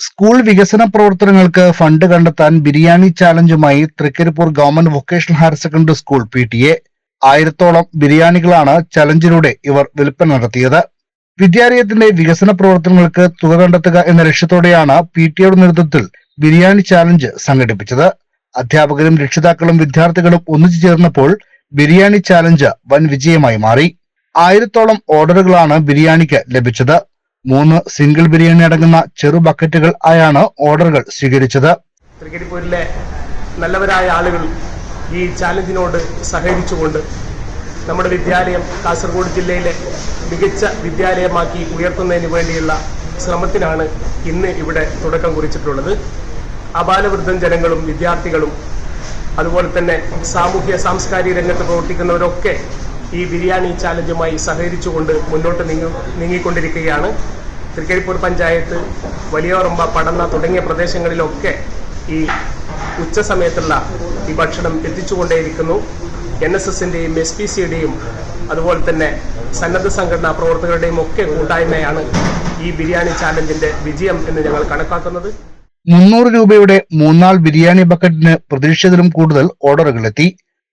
School വികസന പ്രവർത്തനങ്ങൾക്ക് fund കണ്ടെത്താൻ biryani ചാലഞ്ചുമായി Thrikaripur government vocational higher secondary school P T A. ആയിരത്തോളം ബിരിയാണികളാണ് ചലഞ്ചിലൂടെ ഇവർ വിൽപ്പന നടത്തിയത്. വിദ്യാലയത്തിന്റെ വികസന പ്രവർത്തനങ്ങൾക്ക് തുക കണ്ടെത്തുക എന്ന ലക്ഷ്യത്തോടെയാണ് പി ടി എയുടെ നേതൃത്വത്തിൽ ബിരിയാണി ചാലഞ്ച് സംഘടിപ്പിച്ചത്. അധ്യാപകരും രക്ഷിതാക്കളും വിദ്യാർത്ഥികളും ഒന്നിച്ചു ചേർന്നപ്പോൾ ബിരിയാണി ചാലഞ്ച് വൻ വിജയമായി മാറി. ആയിരത്തോളം ഓർഡറുകളാണ് ബിരിയാണിക്ക് ലഭിച്ചത്. മൂന്ന് സിംഗിൾ ബിരിയാണി അടങ്ങുന്ന ചെറു ബക്കറ്റുകൾ ആയാണ് ഓർഡറുകൾ സ്വീകരിച്ചത്. തൃക്കരിപ്പൂരിലെ നല്ലവരായ ആളുകൾ ഈ ചാലഞ്ചിനോട് സഹകരിച്ചുകൊണ്ട് നമ്മുടെ വിദ്യാലയം കാസർഗോഡ് ജില്ലയിലെ മികച്ച വിദ്യാലയമാക്കി ഉയർത്തുന്നതിന് വേണ്ടിയുള്ള ശ്രമത്തിനാണ് ഇന്ന് ഇവിടെ തുടക്കം കുറിച്ചിട്ടുള്ളത്. അബാലവൃദ്ധം ജനങ്ങളും വിദ്യാർത്ഥികളും അതുപോലെ തന്നെ സാമൂഹ്യ സാംസ്കാരിക രംഗത്ത് പ്രവർത്തിക്കുന്നവരൊക്കെ ഈ ബിരിയാണി ചാലഞ്ചുമായി സഹകരിച്ചുകൊണ്ട് മുന്നോട്ട് നീങ്ങി നീങ്ങിക്കൊണ്ടിരിക്കുകയാണ്. തൃക്കരിപ്പൂർ പഞ്ചായത്ത് വലിയോറമ്പ പടന്ന തുടങ്ങിയ പ്രദേശങ്ങളിലൊക്കെ ഈ ഉച്ച സമയത്തുള്ള ഈ ഭക്ഷണം എത്തിച്ചുകൊണ്ടേയിരിക്കുന്നു. എൻ എസ് എസിന്റെയും എസ് പി സിയുടെയും അതുപോലെ തന്നെ സന്നദ്ധ സംഘടനാ പ്രവർത്തകരുടെയും ഒക്കെ കൂട്ടായ്മയാണ് ഈ ബിരിയാണി ചാലഞ്ചിന്റെ വിജയം എന്ന് ഞങ്ങൾ കണക്കാക്കുന്നത്. മുന്നൂറ് രൂപയുടെ മൂന്നാൾ ബിരിയാണി ബക്കറ്റിന് പ്രതീക്ഷിച്ചതിലും കൂടുതൽ ഓർഡറുകൾ എത്തി.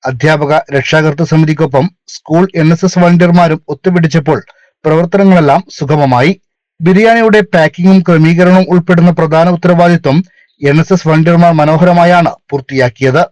അധ്യാപക രക്ഷാകർത്തൃ സമിതിക്കൊപ്പം സ്കൂൾ എൻ എസ് എസ് വളണ്ടിയർമാരും ഒത്തുപിടിച്ചപ്പോൾ പ്രവർത്തനങ്ങളെല്ലാം സുഗമമായി. ബിരിയാണിയുടെ പാക്കിങ്ങും ക്രമീകരണവും ഉൾപ്പെടുന്ന പ്രധാന ഉത്തരവാദിത്വം എൻ എസ് എസ് വളണ്ടിയർമാർ മനോഹരമായാണ് പൂർത്തിയാക്കിയത്.